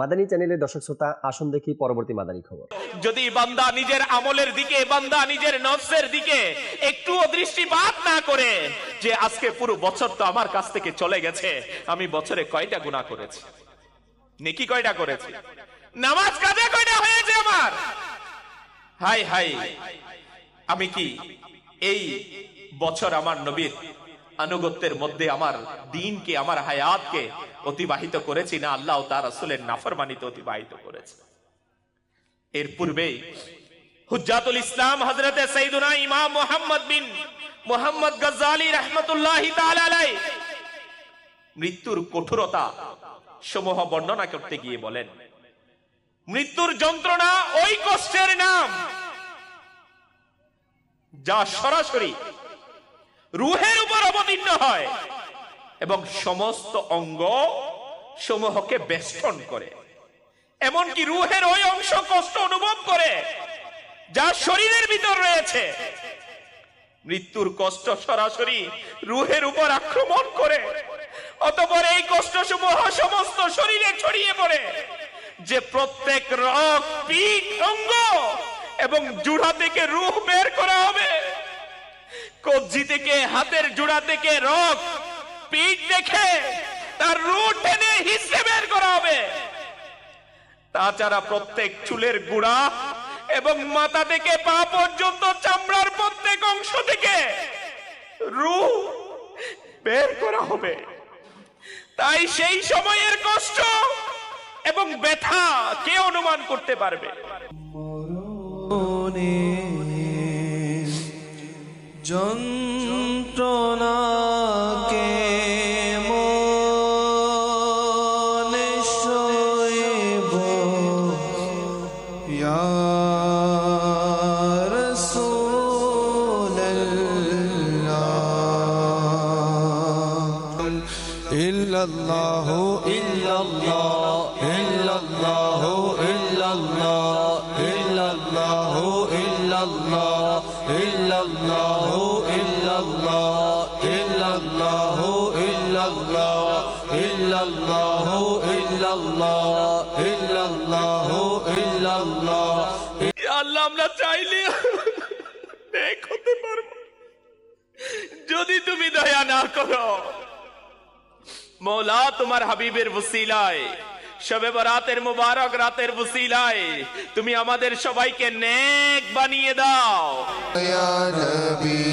মাদানী চ্যানেলের দর্শক শ্রোতা, আসুন দেখি পরবর্তী মাদানী খবর। যদি বান্দা নিজের আমলের দিকে, বান্দা নিজের নফসের দিকে একটুও দৃষ্টিপাত না করে, যে আজকে পুরো বছর তো আমার কাছ থেকে চলে গেছে, আমি বছরে কয়টা গুণা করেছি? নেকি কয়টা করেছি? নামাজ কাজে কয়টা হয়েছে আমার? হাই হাই, আমি কি এই বছর আমার নবীর আনুগত্যের মধ্যে আমার দিনকে, আমার হায়াতকে অতিবাহিত করেছি না, আল্লাহ তার আসলের নাফরমানিতে অতিবাহিত করেছি। এর পূর্বে হুজ্জাতুল ইসলাম হজরতে সৈদুনা ইমাম মোহাম্মদ বিন মোহাম্মদ গজ্জালি রহমতুল্লাহি মৃত্যুর কঠোরতা সমূহ বর্ণনা করতে গিয়ে বলেন, মৃত্যুর যন্ত্রণা ওই কষ্টের নাম যা সরাসরি রুহের উপর অবতীর্ণ হয়। এবং সমস্ত অঙ্গ সমূহকে বেষ্টন করে। এমনকি রুহের ওই অংশ কষ্ট অনুভব করে, যা শরীরের ভিতর রয়েছে। মৃত্যুর কষ্ট সরাসরি রুহের উপর আক্রমণ করে, অতপর এই কষ্ট সমূহ সমস্ত শরীরে ছড়িয়ে পড়ে, যে প্রত্যেক রক পিঠ, অঙ্গ এবং জুড়া থেকে রুহ বের করা হবে। কবজি থেকে, হাতের জোড়া থেকে রক, পিঠ দেখে তার রুট টেনে হিসে বের করা হবে। তাছাড়া প্রত্যেক চুলের গুড়া এবং মাথা থেকে পা পর্যন্ত চামড়ার প্রত্যেক অংশ থেকে রু বের করা হবে। তাই সেই সময়ের কষ্ট এবং ব্যথা কে অনুমান করতে পারবে? যন্ত্রণাকে মনে ইল্লাল্লাহু ইল্লাল্লাহ ইল্লাল্লাহু। আমরা চাইলে যদি তুমি দয়া না করো মৌলা তোমার হাবিবের বসিলায় শবে বরাতের মুবারক রাতের বসিলায় তুমি আমাদের সবাইকে নেক বানিয়ে দাও। সালা নবী